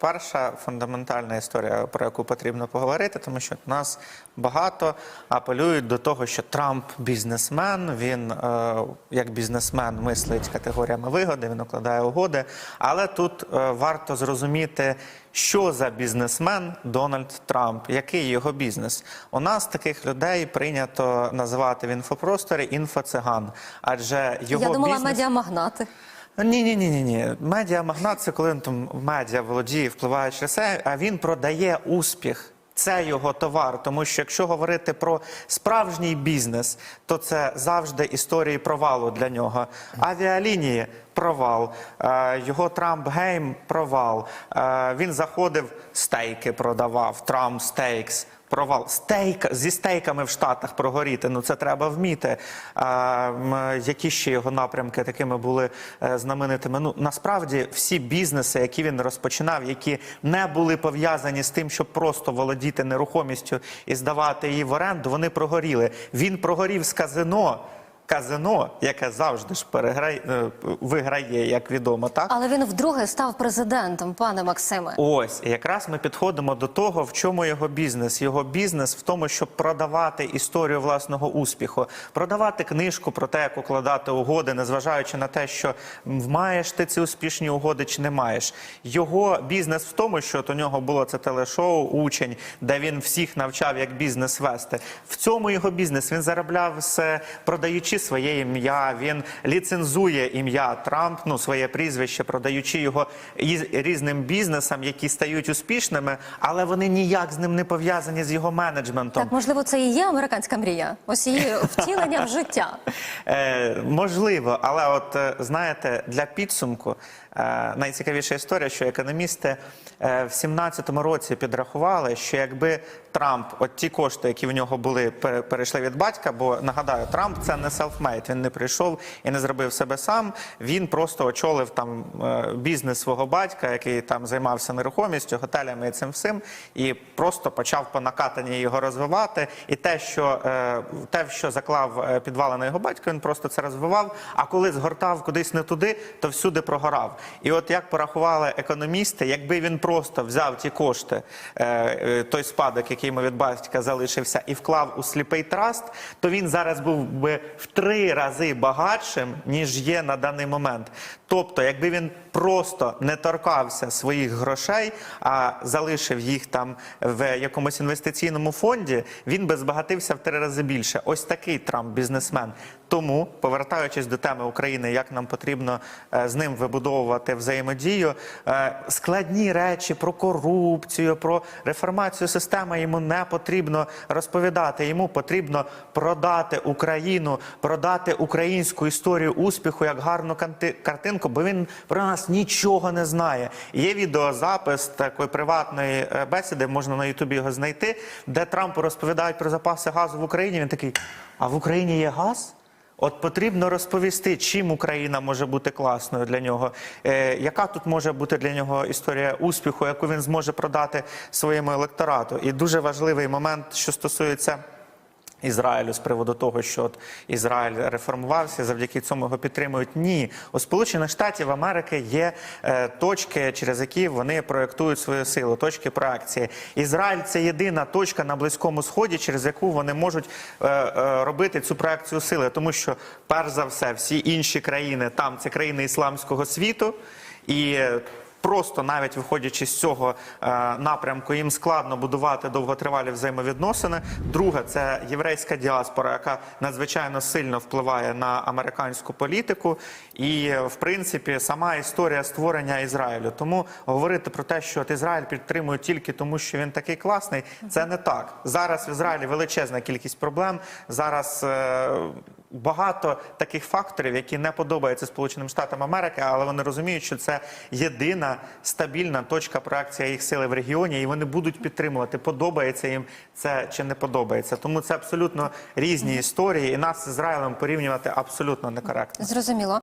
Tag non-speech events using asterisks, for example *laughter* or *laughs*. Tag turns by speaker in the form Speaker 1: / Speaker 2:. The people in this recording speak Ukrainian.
Speaker 1: перша фундаментальна історія, про яку потрібно поговорити, тому що нас багато апелюють до того, що Трамп бізнесмен, він е, як бізнесмен мислить категоріями вигоди, він укладає угоди. Але тут е, варто зрозуміти, що за бізнесмен Дональд Трамп, який його бізнес. У нас таких людей прийнято називати в інфопросторі інфоциган, адже його
Speaker 2: Я думала,
Speaker 1: бізнес...
Speaker 2: медіамагнати.
Speaker 1: Ні, ні, ні, ні, ні. Медіамагнат це коли там медіа володіє, впливає через це, а він продає успіх. Це його товар, тому що якщо говорити про справжній бізнес, то це завжди історії провалу для нього. Авіалінії провал, е, його Трамп Гейм провал. Е, Він заходив стейки, продавав Трамп Стейкс. Провал стейк зі стейками в Штатах прогоріти. Ну це треба вміти. А, які ще його напрямки такими були е, знаменитими? Ну насправді всі бізнеси, які він розпочинав, які не були пов'язані з тим, щоб просто володіти нерухомістю і здавати її в оренду, вони прогоріли. Він прогорів з казино. Казино, яке завжди ж переграє, е, виграє, як відомо, так?
Speaker 2: Але він вдруге став президентом, пане Максиме.
Speaker 1: Ось якраз ми підходимо до того, в чому його бізнес. Його бізнес в тому, щоб продавати історію власного успіху, продавати книжку про те, як укладати угоди, незважаючи на те, що маєш ти ці успішні угоди чи не маєш. Його бізнес в тому, що от у нього було це телешоу Учень, де він всіх навчав, як бізнес вести. В цьому його бізнес він заробляв з продаючи своє ім'я. Він ліцензує ім'я Трамп, ну своє прізвище, продаючи його різним бізнесам, які стають успішними, але вони ніяк з ним не пов'язані з його менеджментом.
Speaker 2: Так, можливо, це і є американська мрія. Ось її *laughs* втілення в життя.
Speaker 1: Е, можливо, але от е, знаєте, для підсумку найцікавіша історія, що економісти е, в 17-му році підрахували, що якби Трамп, от ті кошти, які в нього були, перейшли від батька, бо нагадаю, Трамп це не self-made, він не прийшов і не зробив себе сам. Він просто очолив там е, бізнес свого батька, який там займався нерухомістю, готелями і цим всім, і просто почав по накатанні його розвивати. І те, що е, те, що заклав е, підвалини його батько, він просто це розвивав. А коли згортав кудись не туди, то всюди прогорав. І от як порахували економісти, якби він просто взяв ті кошти, е, е, той спадок, який йому від батька залишився, і вклав у сліпий траст, то він зараз був би в три рази багатшим, ніж є на даний момент. Тобто, якби він просто не торкався своїх грошей, а залишив їх там в якомусь інвестиційному фонді, він би збагатився в три рази більше. Ось такий Трамп бізнесмен. Тому, повертаючись до теми України, як нам потрібно е, з ним вибудовувати взаємодію, е, складні речі про корупцію, про реформацію системи йому не потрібно розповідати. Йому потрібно продати Україну, продати українську історію успіху як гарну картинку, бо він про нас нічого не знає. Є відеозапис такої приватної е, бесіди, можна на Ютубі його знайти, де Трампу розповідають про запаси газу в Україні. Він такий: а в Україні є газ? От потрібно розповісти, чим Україна може бути класною для нього, е, яка тут може бути для нього історія успіху, яку він зможе продати своєму електорату. І дуже важливий момент, що стосується. Ізраїлю з приводу того, що от Ізраїль реформувався, завдяки цьому його підтримують. Ні, у Сполучених Штатів Америки є е, точки, через які вони проєктують свою силу, точки проекції. Ізраїль це єдина точка на близькому сході, через яку вони можуть е, е, робити цю проекцію сили, тому що перш за все всі інші країни там це країни ісламського світу і. Просто навіть виходячи з цього е, напрямку, їм складно будувати довготривалі взаємовідносини. Друге, це єврейська діаспора, яка надзвичайно сильно впливає на американську політику, і в принципі сама історія створення Ізраїлю. Тому говорити про те, що от Ізраїль підтримує тільки тому, що він такий класний, це не так. Зараз в Ізраїлі величезна кількість проблем. Зараз е, багато таких факторів, які не подобаються Сполученим Штатам Америки, але вони розуміють, що це єдина стабільна точка проекції їх сили в регіоні, і вони будуть підтримувати, подобається їм це чи не подобається. Тому це абсолютно різні історії, і нас з Ізраїлем порівнювати абсолютно некоректно.
Speaker 2: Зрозуміло.